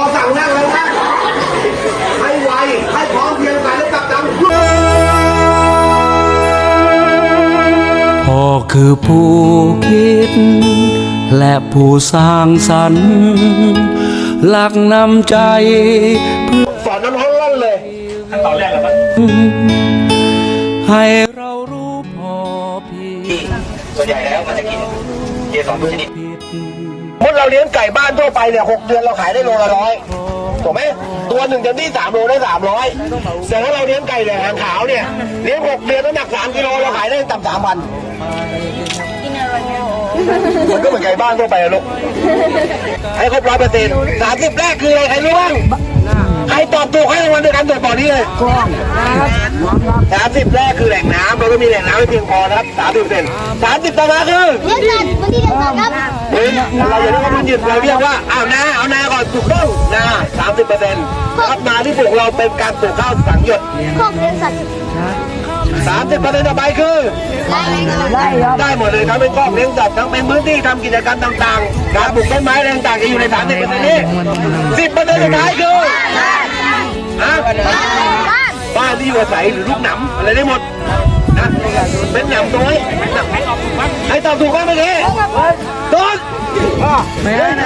อสั่งนั่งแล้วนะให้ไวให้พร้อมเพียงกันแล้วกลับดังพ่อคือผู้คิด และผู้สร้างสรรค์หลักนำใจ สอนน้ำร้อนร้อนเลยขั้นตอนแรกแล้วให้เรารู้พอเพียงส่วนใหญ่แล้วมันจะกินเกสรทุกชนิด ผิดเมื่อเราเลี้ยงไก่บ้านทั่วไปเนี่ยหกเดือนเราขายได้โลละร้อยถูกไหมตัวหนึ่งเต็มที่สามโลได้สามร้อยแต่ถ้าเราเลี้ยงไก่แดงหางขาวเนี่ยเลี้ยงหกเดือนน้ำหนักสามกิโลเราขายได้ต่ำสามพันมันก็เหมือนไก่บ้านทั่วไปลูกให้ครบร้อยเปอร์เซ็นต์สามสิบแรกคืออะไรใครรู้บ้างใครตอบถูกให้รางวัลด้วยกันตรวต่อนี้เลยสามสิบแรกคือแหล่งน้ำเราก็มีแหล่งน้ำให้เพียงพอนะครับสามสิบเปอร์เซ็นต์สามสิบต่อมาคือเลื่อนจัดวันที่เดือนสองครับ เฮ้ยเราอย่าเรียกว่ามันหยุดเราเรียกว่าอ้าวนาเอานาก่อนถูกต้องนาสามสิบเปอร์เซ็นต์ครับนาที่ปลูกเราเป็นการปลูกข้าวสังหยดครอบเดือนสัตว์สามสิบเปอร์เซ็นต์ต่อไปคือไล่ไล่ได้หมดเลยทั้งเป็นครอบเลี้ยงสัตว์ทั้งเป็นพื้นที่ทำกิจกรรมต่างๆ การปลูกต้นไม้อะไรต่างๆจะอยู่ในสามสิบเปอร์เซ็นต์นี้สิบเปอร์เซ็นต์สุดท้ายคือฮะบ้านบ้านที่อยู่อาศัยหรือลูกหนำอะไรได้หมดนะเป็นหนำน้อยให้ตอบถูกบ้างไหมเจ๊โด นไม่ได้น